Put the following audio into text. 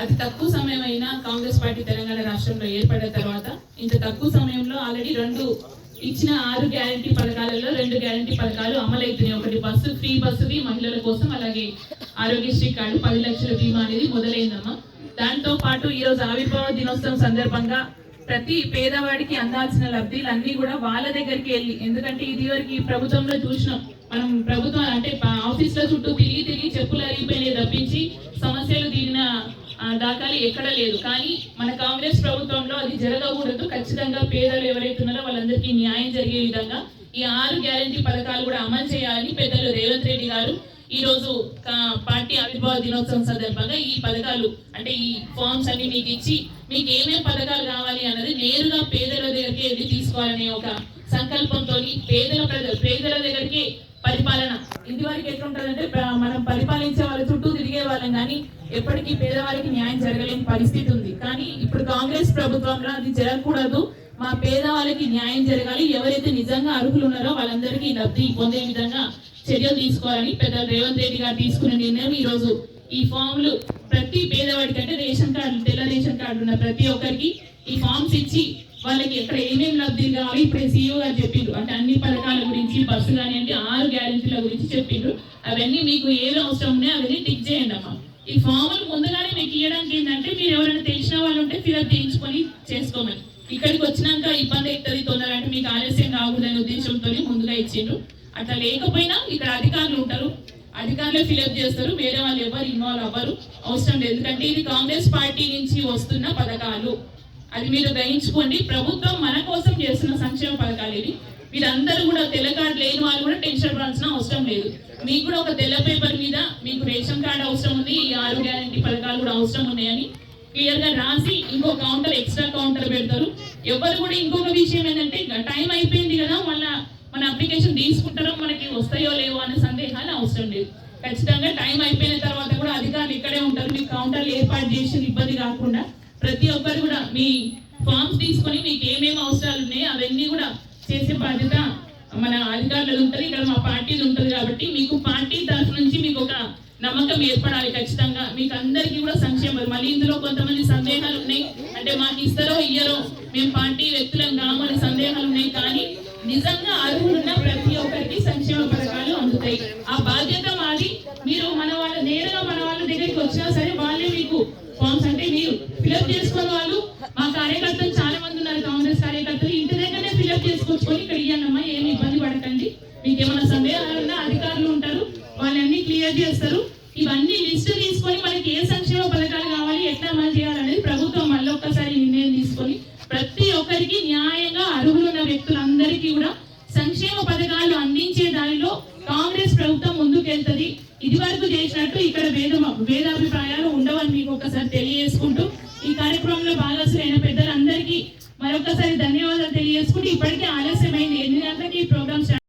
అతి తక్కువ సమయం అయినా కాంగ్రెస్ పార్టీ తెలంగాణ రాష్ట్రంలో ఏర్పడిన తర్వాత ఇంత తక్కువ సమయంలో ఆల్రెడీ రెండు ఇచ్చిన ఆరు గ్యారంటీ పథకాలలో రెండు గ్యారంటీ పథకాలు అమలవుతున్నాయి. ఒకటి బస్సు ఫ్రీ బస్సుది మహిళల కోసం అలాగే ఆరోగ్యశ్రీ కార్డు పది లక్షల బీమా అనేది మొదలైందమ్మా. దాంతో పాటు ఈ రోజు ఆవిర్భావ దినోత్సవం సందర్భంగా ప్రతి పేదవాడికి అందాల్సిన లబ్ధిలు అన్ని కూడా వాళ్ళ దగ్గరికి వెళ్ళి ఎందుకంటే ఇది వరకు ఈ ప్రభుత్వంలో చూసినాం. మనం ప్రభుత్వం అంటే ఆ, ఎక్కడ లేదు. కానీ మన కాంగ్రెస్ ప్రభుత్వంలో అది జరగకూడదు. ఖచ్చితంగా పేదలు ఎవరైతే ఉన్నారో వాళ్ళందరికీ న్యాయం జరిగే విధంగా ఈ ఆరు గ్యారంటీ పథకాలు కూడా అమలు చేయాలని పెద్దలు రేవంత్ రెడ్డి గారు ఈ రోజు పార్టీ ఆవిర్భావ దినోత్సవం సందర్భంగా ఈ పథకాలు అంటే ఈ ఫార్మ్స్ అన్ని మీకు ఇచ్చి మీకు ఏమేమి పథకాలు కావాలి అన్నది నేరుగా పేదల దగ్గరికి వెళ్ళి తీసుకోవాలనే ఒక సంకల్పంతో పేదల ప్రజలు పేదల దగ్గరికి పరిపాలన. ఇది వరకు ఎట్లుంటదంటే మనం పరిపాలన కానీ ఎప్పటికీ పేదవారికి న్యాయం జరగలేని పరిస్థితి ఉంది. కానీ ఇప్పుడు కాంగ్రెస్ ప్రభుత్వంలో అది జరగకూడదు. మా పేదవాళ్ళకి న్యాయం జరగాలి. ఎవరైతే నిజంగా అర్హులు ఉన్నారో వాళ్ళందరికీ లబ్ధి పొందే విధంగా చర్యలు తీసుకోవాలని పెద్ద రేవంత్ రెడ్డి గారు తీసుకున్న నిర్ణయం ఈ రోజు ఈ ఫామ్లు ప్రతి పేదవాడికి అంటే రేషన్ కార్డు తెల్ల రేషన్ కార్డు ఉన్న ప్రతి ఒక్కరికి ఈ ఫామ్స్ ఇచ్చి వాళ్ళకి ఎక్కడ ఏమేమి లబ్ధిలు కావాలి? ఇప్పుడు సీఈఓ గారు చెప్పిండ్రు. అంటే అన్ని పథకాల గురించి బస్సు కానివ్వండి ఆరు గ్యారెంటీల గురించి చెప్పిండ్రు. అవన్నీ మీకు ఏవి అవసరం ఉన్నాయో అవన్నీ టిక్ చేయండి అమ్మా. ఈ ఫాములు ముందుగానే మీకు ఇవ్వడానికి ఏంటంటే మీరు ఎవరైనా తెలిసిన వాళ్ళు ఉంటే ఫిలప్ చేయించుకొని చేసుకోమని. ఇక్కడికి వచ్చినాక ఇబ్బంది అవుతుంది తొందర అంటే మీకు ఆలస్యం కాకూడదనే ఉద్దేశంతో ముందుగా ఇచ్చిండ్రు. అట్లా లేకపోయినా ఇక్కడ అధికారులు ఉంటారు. అధికారులే ఫిలప్ చేస్తారు. వేరే వాళ్ళు ఎవరు ఇన్వాల్వ్ అవ్వరు. అవసరం లేదు. ఎందుకంటే ఇది కాంగ్రెస్ పార్టీ నుంచి వస్తున్న పథకాలు. అది మీరు గ్రహించుకోండి. ప్రభుత్వం మన కోసం చేస్తున్న సంక్షేమ పథకాలు ఇవి. వీరందరూ కూడా తెల్ల కార్డు లేని వాళ్ళు కూడా టెన్షన్ పడాల్సిన అవసరం లేదు. మీకు కూడా ఒక తెల్ల పేపర్ మీద మీకు రేషన్ కార్డు అవసరం ఉంది ఈ ఆరు గ్యారంటీ పథకాలు కూడా అవసరం ఉన్నాయని క్లియర్గా రాసి ఇంకో కౌంటర్ ఎక్స్ట్రా కౌంటర్ పెడతారు. ఎవరు కూడా ఇంకొక విషయం ఏంటంటే టైం అయిపోయింది కదా మళ్ళా మన అప్లికేషన్ తీసుకుంటారో మనకి వస్తాయో లేవో అనే సందేహాలు అవసరం లేదు. ఖచ్చితంగా టైం అయిపోయిన తర్వాత కూడా అధికారులు ఇక్కడే ఉంటారు. మీ కౌంటర్లు ఏర్పాటు చేసి ఇబ్బంది కాకుండా ప్రతి ఒక్కరు కూడా మీ ఫామ్స్ తీసుకొని మీకు ఏమేమి అవసరాలు చేసే బాధ్యత మన అధికారులు ఉంటుంది ఇక్కడ మా పార్టీలు ఉంటుంది కాబట్టి మీకు పార్టీ తరఫు నుంచి మీకు ఒక నమ్మకం ఏర్పడాలి ఖచ్చితంగా. మీకు అందరికీ కూడా సంక్షేమం మళ్ళీ ఇందులో కొంతమంది సందేహాలు ఉన్నాయి. అంటే మాకు ఇస్తారో ఇయ్యరో మేము పార్టీ వ్యక్తులం కాము అనే సందేహాలు ఉన్నాయి కానీ నిజంగా అర్హులున్న ప్రతి ఒక్కరికి సంక్షేమ పథకాలు అందుతాయి. ఆ బాధ్యత మాది. మీరు మన వాళ్ళ నేరుగా మన వాళ్ళ దగ్గరికి వచ్చినా సరే వాళ్ళే మీకు ఫామ్స్ అంటే మీరు ఫిలప్ చేసుకున్న వాళ్ళు మా కార్యకర్తలు ఫిలప్ ఇక్కడ ఏమి ఇబ్బంది పడకండి. మీకు ఏమైనా సందేహాలు ఉన్నా అధికారులు ఉంటారు. వాళ్ళన్నీ క్లియర్ చేస్తారు. ఇవన్నీ లిస్ట్ తీసుకొని మనకి ఏ సంక్షేమ పథకాలు కావాలి ఎట్లా అమలు చేయాలనేది ప్రభుత్వం మళ్ళీ ఒక్కసారి నిర్ణయం తీసుకొని ప్రతి ఒక్కరికి న్యాయంగా అర్హులున్న వ్యక్తులందరికీ కూడా సంక్షేమ పథకాలు అందించే దానిలో కాంగ్రెస్ ప్రభుత్వం ముందుకెళ్తది. ఇది వరకు చేసినట్టు ఇక్కడ భేద భేదాభిప్రాయాలు ఉండవని మీకు ఒకసారి తెలియజేసుకుంటూ ఈ కార్యక్రమంలో భాగస్వారైన పెద్దలందరికీ మరొకసారి ధన్యవాదాలు తెలియజేసుకుంటూ ఇప్పటికే ఆలస్యమైంది ఎన్ని గంటలకి ఈ ప్రోగ్రామ్ స్టార్ట్